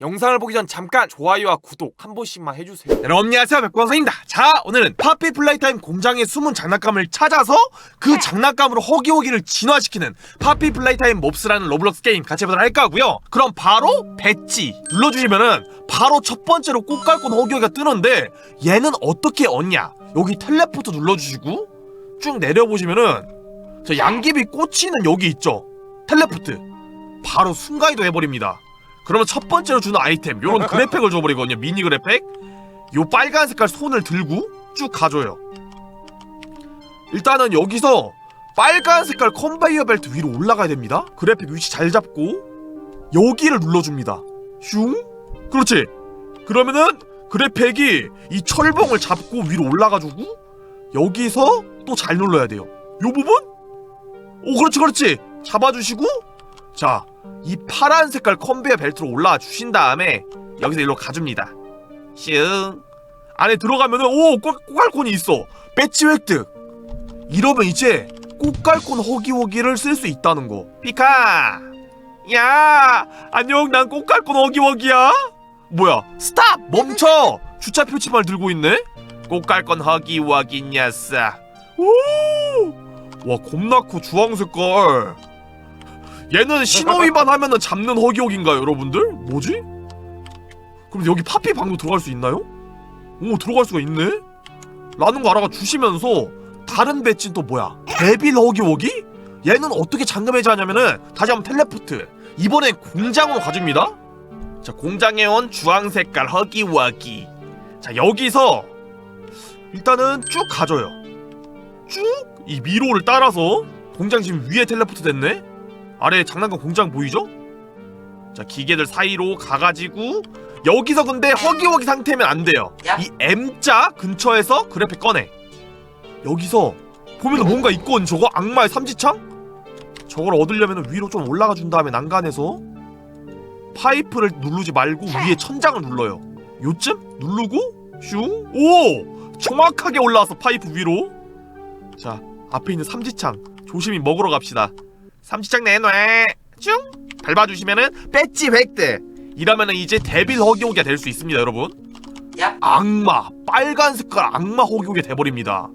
영상을 보기 전 잠깐 좋아요와 구독 한 번씩만 해주세요. 여러분 안녕하세요 백광성입니다. 자 오늘은 파피 플레이타임 공장의 숨은 장난감을 찾아서 그 장난감으로 허기허기를 진화시키는 파피 플레이타임 몹스라는 로블록스 게임 같이 해보도록 할 거고요. 그럼 바로 배지 눌러주시면은 바로 첫 번째로 꽃갈콘 허기허기가 뜨는데 얘는 어떻게 얻냐? 여기 텔레포트 눌러주시고 쭉 내려보시면은 저 양귀비 꽂히는 여기 있죠? 텔레포트 바로 순간이동 해버립니다. 그러면 첫 번째로 주는 아이템 요런 그래픽을 줘버리거든요. 미니 그래픽. 요 빨간 색깔 손을 들고 쭉 가줘요. 일단은 여기서 빨간 색깔 컨베이어 벨트 위로 올라가야 됩니다. 그래픽 위치 잘 잡고 여기를 눌러줍니다. 슝. 그렇지. 그러면은 그래픽이 이 철봉을 잡고 위로 올라가지고 여기서 또 잘 눌러야 돼요. 요 부분? 오 그렇지 그렇지. 잡아주시고. 자 이 파란 색깔 컨베이어 벨트로 올라와 주신 다음에 여기서 일로 가줍니다. 슝 안에 들어가면은 오 꽃, 꽃갈콘이 있어. 배지 획득. 이러면 이제 꽃갈콘 허기허기를 쓸 수 있다는 거. 피카. 야 안녕 난 꽃갈콘 허기허기야. 뭐야 스탑 멈춰 주차 표지판을 들고 있네. 꽃갈콘 허기허기 녀석. 오와 겁나 커 주황 색깔. 얘는 신호 위반 하면은 잡는 허기허기인가요, 여러분들? 뭐지? 그럼 여기 파피 방도 들어갈 수 있나요? 오, 들어갈 수가 있네? 라는 거 알아가 주시면서 다른 배지는 또 뭐야? 데빌 허기허기? 얘는 어떻게 잠금 해제 하냐면은 다시 한번 텔레포트 이번엔 공장으로 가줍니다 자 공장에 온 주황 색깔 허기허기 자 여기서 일단은 쭉 가줘요 쭉 이 미로를 따라서 공장 지금 위에 텔레포트 됐네 아래 장난감 공장 보이죠? 자 기계들 사이로 가가지고 여기서 근데 허기허기 상태면 안 돼요. 야. 이 M자 근처에서 그래픽 꺼내. 여기서 보면 뭔가 있거든 저거 악마의 삼지창? 저걸 얻으려면 위로 좀 올라가 준 다음에 난간에서 파이프를 누르지 말고 위에 천장을 눌러요. 요쯤 누르고 슝 오! 정확하게 올라와서 파이프 위로. 자 앞에 있는 삼지창 조심히 먹으러 갑시다. 삼지창 내놔. 쭉. 밟아주시면은 배지 획득 이러면은 이제 데빌 허기호기가 될 수 있습니다 여러분. 야. 악마 빨간 색깔 악마 허기호기 돼버립니다.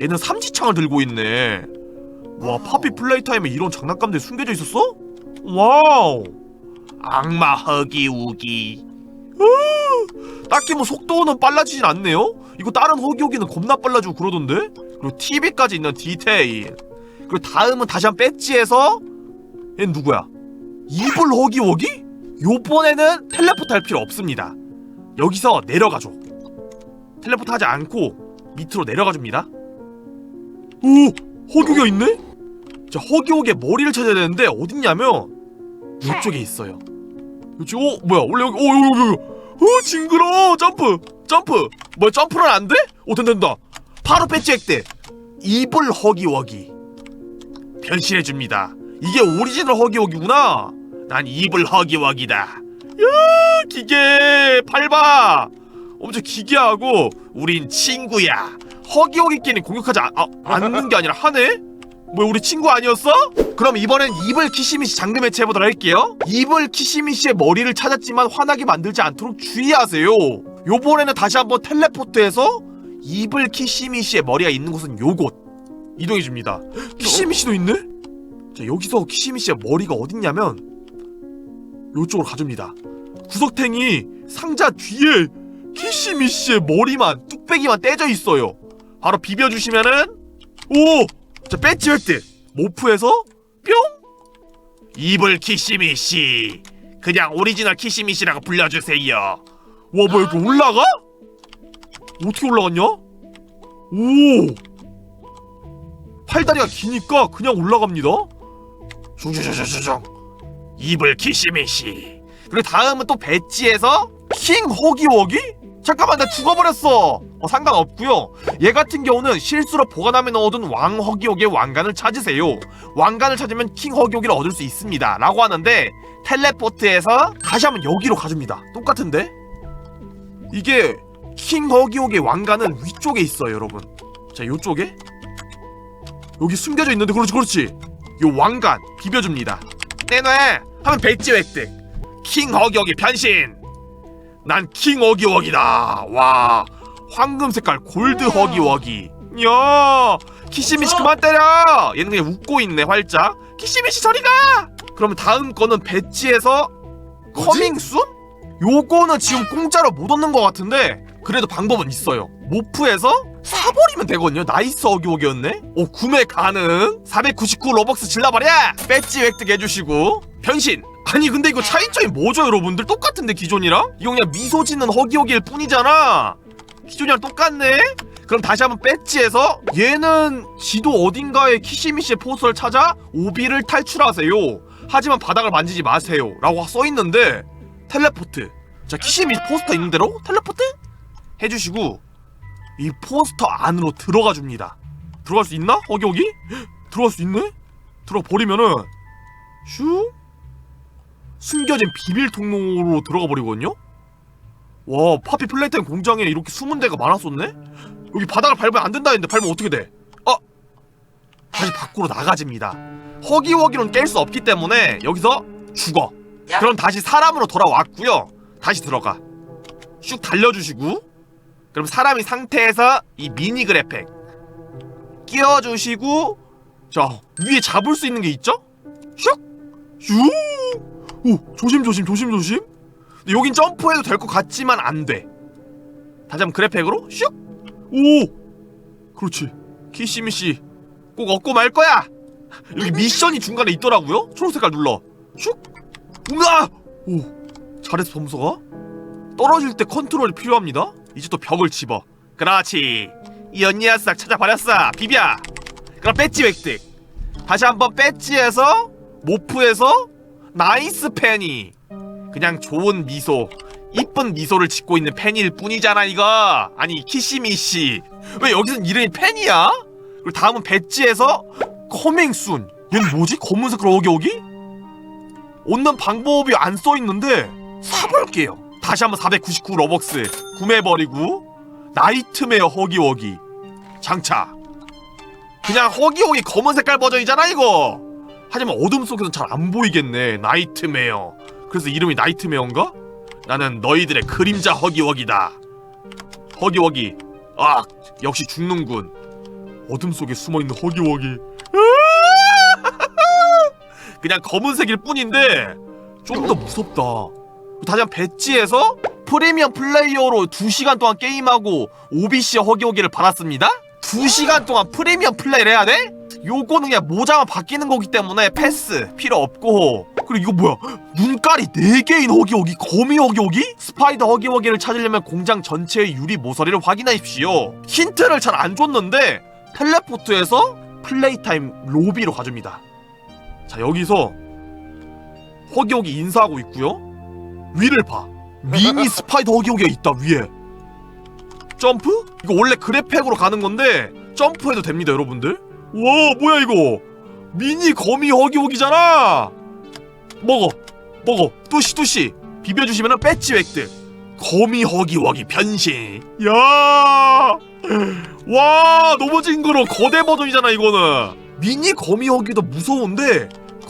얘는 삼지창을 들고 있네. 와 파피 플레이 타임에 이런 장난감들이 숨겨져 있었어? 와우. 악마 허기우기. 딱히 뭐 속도는 빨라지진 않네요? 이거 다른 허기호기는 겁나 빨라지고 그러던데? 그리고 TV까지 있는 디테일 그리고 다음은 다시 한 배지에서 얘는 누구야? 이불 허기허기? 요번에는 텔레포트 할 필요 없습니다 여기서 내려가줘 텔레포트 하지 않고 밑으로 내려가줍니다 오! 허기가 있네? 자 허기허기의 머리를 찾아야 되는데 어딨냐면 이쪽에 있어요 이쪽 어? 뭐야 원래 여기 어 여기 여기 어 징그러 점프 점프 뭐야 점프는 안 돼? 오 된다 된다 바로 배지 획득 이불 허기허기 변신해 줍니다. 이게 오리지널 허기허기구나. 난 이불 허기허기다. 야 기계 팔봐. 엄청 기괴하고 우린 친구야. 허기허기끼리 공격하지 아, 아, 않는 게 아니라 하네? 뭐야 우리 친구 아니었어? 그럼 이번엔 이불 키시미시 잠금 해체해보도록 할게요 이불 키시미시의 머리를 찾았지만 화나게 만들지 않도록 주의하세요 요번에는 다시 한번 텔레포트해서 이불 키시미시의 머리가 있는 곳은 요곳 이동해 줍니다 키시미시도 있네? 자 여기서 키시미시의 머리가 어딨냐면 요쪽으로 가줍니다 구석탱이 상자 뒤에 키시미시의 머리만 뚝배기만 떼져 있어요 바로 비벼주시면은 오! 자 배지 획득 모프에서 뿅! 이불 키시미시 그냥 오리지널 키시미시라고 불러주세요 와 뭐야 이렇게 올라가? 어떻게 올라갔냐? 오! 팔다리가 기니까 그냥 올라갑니다. 슝슝슝슝슝. 이불 키시미시. 그리고 다음은 또 배지에서 킹 허기워기? 잠깐만 나 죽어버렸어. 어, 상관없고요. 얘 같은 경우는 실수로 보관함에 넣어둔 왕 허기워기의 왕관을 찾으세요. 왕관을 찾으면 킹 허기워기를 얻을 수 있습니다. 라고 하는데 텔레포트에서 다시 한번 여기로 가줍니다. 똑같은데? 이게 킹 허기워기의 왕관은 위쪽에 있어요 여러분. 자 요쪽에 여기 숨겨져 있는데 그렇지 그렇지. 요 왕관 비벼줍니다. 내놔 하면 배지 획득. 킹 허기허기 변신! 난 킹 허기워기다. 와 황금 색깔 골드 허기워기. 야 키시미시 그만 때려! 얘는 그냥 웃고 있네 활짝. 키시미시 저리 가! 그러면 다음 거는 배지에서? 커밍순? 요거는 지금 공짜로 못 얻는 것 같은데 그래도 방법은 있어요. 모프에서 사버리면 되거든요. 나이스 어기오기였네. 오 구매 가능. 499 로벅스 질러버려! 배지 획득 해주시고. 변신! 아니 근데 이거 차이점이 뭐죠 여러분들? 똑같은데 기존이랑? 이거 그냥 미소 짓는 허기허기일 뿐이잖아. 기존이랑 똑같네? 그럼 다시 한번 배지에서 얘는 지도 어딘가에 키시미시의 포스를 찾아 오비를 탈출하세요. 하지만 바닥을 만지지 마세요. 라고 써있는데 텔레포트. 자 키시미 포스터 있는 대로 텔레포트? 해주시고 이 포스터 안으로 들어가 줍니다 들어갈 수 있나? 허기허기? 헉, 들어갈 수 있네? 들어가 버리면은 슈 숨겨진 비밀 통로로 들어가 버리거든요? 와 파피 플레이타임 공장에 이렇게 숨은 데가 많았었네? 여기 바닥을 밟으면 안 된다 했는데 밟으면 어떻게 돼? 어? 다시 밖으로 나가집니다 허기허기로는 깰수 없기 때문에 여기서 죽어 야. 그럼 다시 사람으로 돌아왔고요 다시 들어가 슉 달려주시고 그럼 사람이 상태에서 이 미니 그래픽 끼워주시고 자 위에 잡을 수 있는 게 있죠? 슉! 슉! 오 조심 조심 조심 조심 근데 여긴 점프해도 될 것 같지만 안돼 다시 한번 그래픽으로 슉! 오! 그렇지 키시미씨 꼭 얻고 말 거야 여기 미션이 중간에 있더라고요 초록색깔 눌러 슉! 우와! 오 잘했어 범서가 떨어질 때 컨트롤이 필요합니다 이제 또 벽을 집어. 그렇지. 이 언니야 싹 찾아버렸어 비벼. 그럼 배지 획득. 다시 한번 배지에서 모프에서 나이스 팬이. 그냥 좋은 미소 이쁜 미소를 짓고 있는 팬일 뿐이잖아 이거. 아니 키시미씨. 왜 여기선 이름이 팬이야? 그리고 다음은 배지에서 커밍순. 얘는 뭐지? 검은 색깔 어기어기? 얻는 방법이 안 써있는데 사볼게요 다시 한번 499 러벅스 구매해버리고 나이트메어 허기워기. 장착 그냥 허기허기 검은 색깔 버전이잖아 이거. 하지만 어둠 속에서 잘 안 보이겠네 나이트메어. 그래서 이름이 나이트메어인가? 나는 너희들의 그림자 허기워기다. 허기워기. 아 역시 죽는군. 어둠 속에 숨어있는 허기워기. 그냥 검은색일 뿐인데 좀 더 무섭다 다시 한번 배지에서 프리미엄 플레이어로 2시간 동안 게임하고 OBC 허기허기를 받았습니다. 2시간 동안 프리미엄 플레이를 해야 돼? 요거는 그냥 모자만 바뀌는 거기 때문에 패스 필요 없고. 그리고 이거 뭐야? 눈깔이 4개인 허기허기 거미 허기허기? 스파이더 허기허기를 찾으려면 공장 전체의 유리 모서리를 확인하십시오. 힌트를 잘 안 줬는데 텔레포트에서 플레이타임 로비로 가줍니다. 자 여기서 허기허기 인사하고 있고요 위를 봐. 미니 스파이더 허기허기가 있다 위에. 점프? 이거 원래 그래픽으로 가는 건데 점프해도 됩니다 여러분들. 와 뭐야 이거? 미니 거미 허기허기잖아! 먹어 먹어. 뚜시 뚜시. 비벼주시면은 배지 획득. 거미 허기허기 변신. 야 와 너무 징그러 거대 버전이잖아 이거는. 미니 거미 허기도 무서운데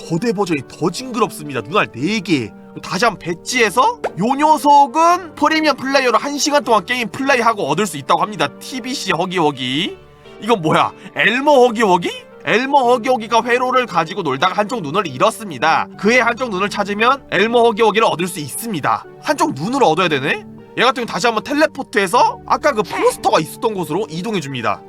거대 버전이 더 징그럽습니다 눈알 4개 다시 한번 배지에서 요 녀석은 프리미엄 플레이어로 1시간 동안 게임 플레이하고 얻을 수 있다고 합니다. TBC 허기허기. 이건 뭐야? 엘머 허기허기? 엘머 허기허기가 회로를 가지고 놀다가 한쪽 눈을 잃었습니다. 그의 한쪽 눈을 찾으면 엘머 허기허기를 얻을 수 있습니다. 한쪽 눈을 얻어야 되네? 얘 같은 경우 다시 한번 텔레포트해서 아까 그 포스터가 있었던 곳으로 이동해줍니다.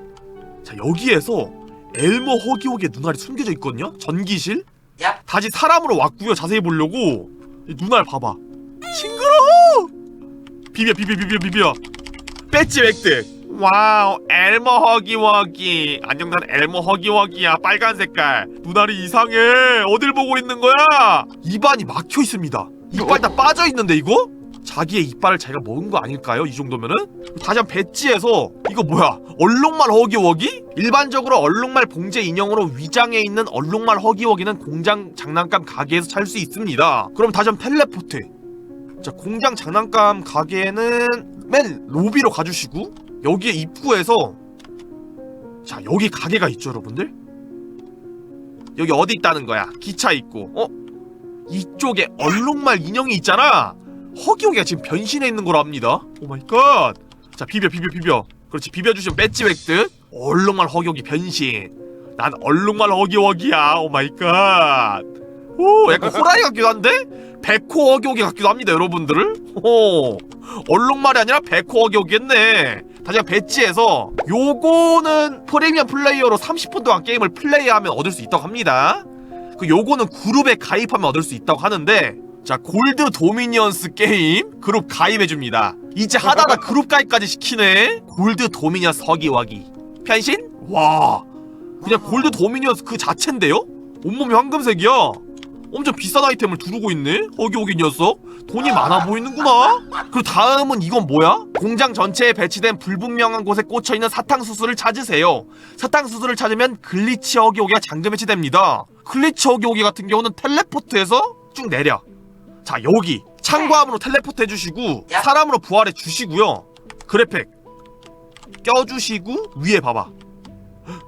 자 여기에서 엘머 허기허기의 눈알이 숨겨져 있거든요? 전기실? 야. 다시 사람으로 왔고요. 자세히 보려고. 이 눈알 봐봐. 징그러워! 비벼 비벼 비벼 비벼 배지 획득. 와우 엘머 허기워기. 안녕 난 엘머 허기워기야. 빨간 색깔. 눈알이 이상해. 어딜 보고 있는 거야? 입안이 막혀 있습니다. 이빨 다 빠져 있는데 이거? 자기의 이빨을 자기가 먹은 거 아닐까요? 이 정도면은? 다시 한 배지에서 이거 뭐야? 얼룩말 허기워기? 일반적으로 얼룩말 봉제 인형으로 위장해 있는 얼룩말 허기워기는 공장 장난감 가게에서 살 수 있습니다. 그럼 다시 한번 텔레포트. 자, 공장 장난감 가게에는 맨 로비로 가주시고 여기에 입구에서 자, 여기 가게가 있죠, 여러분들? 여기 어디 있다는 거야? 기차 있고, 어? 이쪽에 얼룩말 인형이 있잖아. 허기허기가 지금 변신해 있는 거라 합니다. 오 마이 갓 자 비벼 비벼 비벼. 그렇지 비벼주시면 배지 획득. 얼룩말 허기허기 변신. 난 얼룩말 허기허기야. 오 마이 갓 오 약간 호라이 같기도 한데? 백호 허기허기 같기도 합니다 여러분들을 오 얼룩말이 아니라 백호 허기허기겠네. 다시 배치해서 요거는 프리미엄 플레이어로 30분 동안 게임을 플레이하면 얻을 수 있다고 합니다. 그 요거는 그룹에 가입하면 얻을 수 있다고 하는데 자 골드 도미니언스 게임 그룹 가입해줍니다. 이제 하다가 그룹 가입까지 시키네. 골드 도미니언스 허기와기. 변신? 와. 그냥 골드 도미니언스 그 자체인데요? 온몸이 황금색이야. 엄청 비싼 아이템을 두르고 있네. 허기호기 녀석. 돈이 많아 보이는구나. 그리고 다음은 이건 뭐야? 공장 전체에 배치된 불분명한 곳에 꽂혀있는 사탕수수를 찾으세요. 사탕수수를 찾으면 글리치 허기호기가 잠금 해체됩니다. 글리치 허기호기 같은 경우는 텔레포트해서 쭉 내려 자 여기 창과함으로 텔레포트 해주시고 사람으로 부활해 주시고요. 그래픽 껴주시고 위에 봐봐.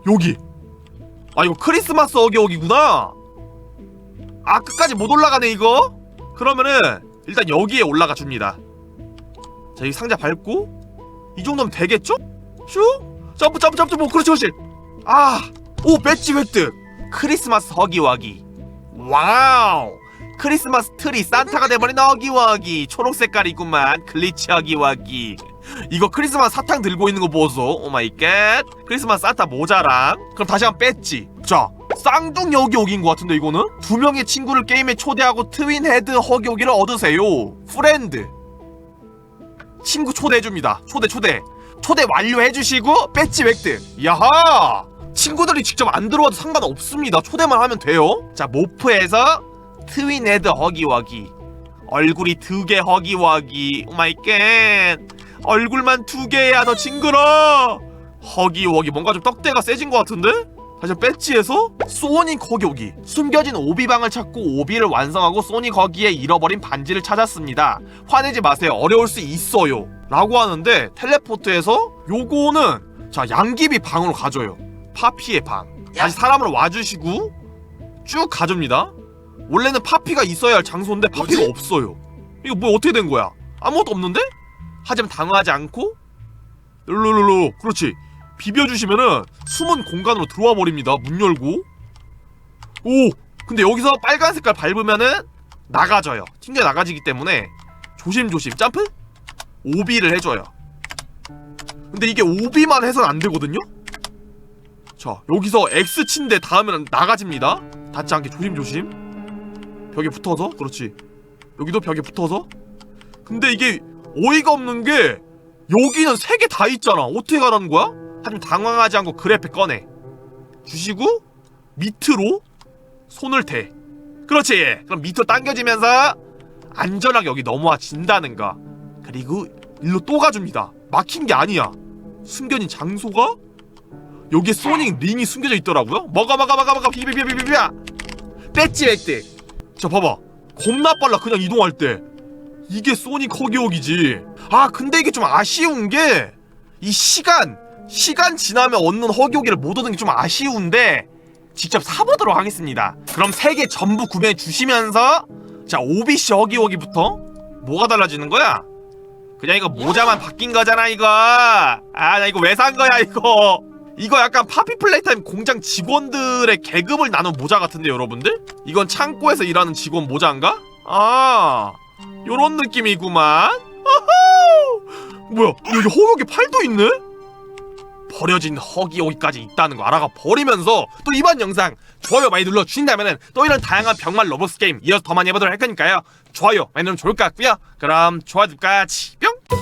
여기. 아 이거 크리스마스 어기어기구나. 아 끝까지 못 올라가네 이거. 그러면은 일단 여기에 올라가 줍니다. 자 이 상자 밟고 이 정도면 되겠죠? 슈! 점프 점프 점프 뭐 그렇지 그렇지. 아오 배지 획득. 크리스마스 허기와기. 와우 크리스마스 트리 산타가 돼버린 허기와기. 초록 색깔 이구만. 글리치 허기와기. 이거 크리스마스 사탕 들고 있는 거 보소. 오마이갓 크리스마스 산타 모자랑. 그럼 다시 한 번 뺐지? 자 쌍둥이 허기호기인 것 같은데 이거는? 두 명의 친구를 게임에 초대하고 트윈 헤드 허기호기를 얻으세요. 프렌드. 친구 초대해줍니다. 초대 초대. 초대 완료해주시고 배지 획득. 야하! 친구들이 직접 안 들어와도 상관없습니다. 초대만 하면 돼요. 자 모프에서 트윈 헤드 허기와기. 얼굴이 두 개 허기와기. 오마이 갓 얼굴만 두 개야 더 징그러. 허기워기 뭔가 좀 떡대가 세진 것 같은데? 다시 배지에서 소닉 허기오기. 숨겨진 오비방을 찾고 오비를 완성하고 소닉 허기에 잃어버린 반지를 찾았습니다. 화내지 마세요. 어려울 수 있어요. 라고 하는데 텔레포트에서 요거는 자 양귀비 방으로 가줘요. 파피의 방. 다시 사람으로 와주시고 쭉 가줍니다 원래는 파피가 있어야 할 장소인데 파피가 뭐지? 없어요. 이거 뭐 어떻게 된 거야? 아무것도 없는데? 하지만 당황하지 않고? 룰루루루. 그렇지. 비벼주시면은 숨은 공간으로 들어와 버립니다 문 열고. 오! 근데 여기서 빨간 색깔 밟으면은 나가져요. 튕겨 나가지기 때문에. 조심조심. 점프! 오비를 해줘요. 근데 이게 오비만 해선 안 되거든요? 자 여기서 X 친데 닿으면 나가집니다. 닿지 않게 조심조심 벽에 붙어서? 그렇지. 여기도 벽에 붙어서? 근데 이게 어이가 없는 게 여기는 세 개 다 있잖아. 어떻게 가라는 거야? 하지만 당황하지 않고 그래픽 꺼내. 주시고 밑으로 손을 대. 그렇지. 그럼 밑으로 당겨지면서 안전하게 여기 넘어와 진다는 거 그리고 일로 또 가줍니다. 막힌 게 아니야. 숨겨진 장소가? 여기에 소닉 링이 숨겨져 있더라고요. 먹어 먹어 먹어 먹어. 비벼 배지 획득 자 봐봐 겁나 빨라 그냥 이동할 때 이게 소닉 허기허기지. 아 근데 이게 좀 아쉬운 게 이 시간 시간 지나면 얻는 허기허기를 못 얻는 게좀 아쉬운데 직접 사보도록 하겠습니다. 그럼 세개 전부 구매해 주시면서 자 OBC 허기허기부터 뭐가 달라지는 거야? 그냥 이거 모자만 바뀐 거잖아 이거. 아 나 이거 왜 산 거야 이거. 이거 약간 파피 플레이타임 공장 직원들의 계급을 나눈 모자 같은데 여러분들? 이건 창고에서 일하는 직원 모자인가? 아 요런 느낌이구만! 뭐야 여기 허기허기 팔도 있네? 버려진 허기허기까지 있다는 거 알아가 버리면서 또 이번 영상 좋아요 많이 눌러 주신다면은 또 이런 다양한 병말 로봇스 게임 이어서 더 많이 해보도록 할 거니까요 좋아요 많이 누르면 좋을 것 같고요 그럼 좋아요까지 뿅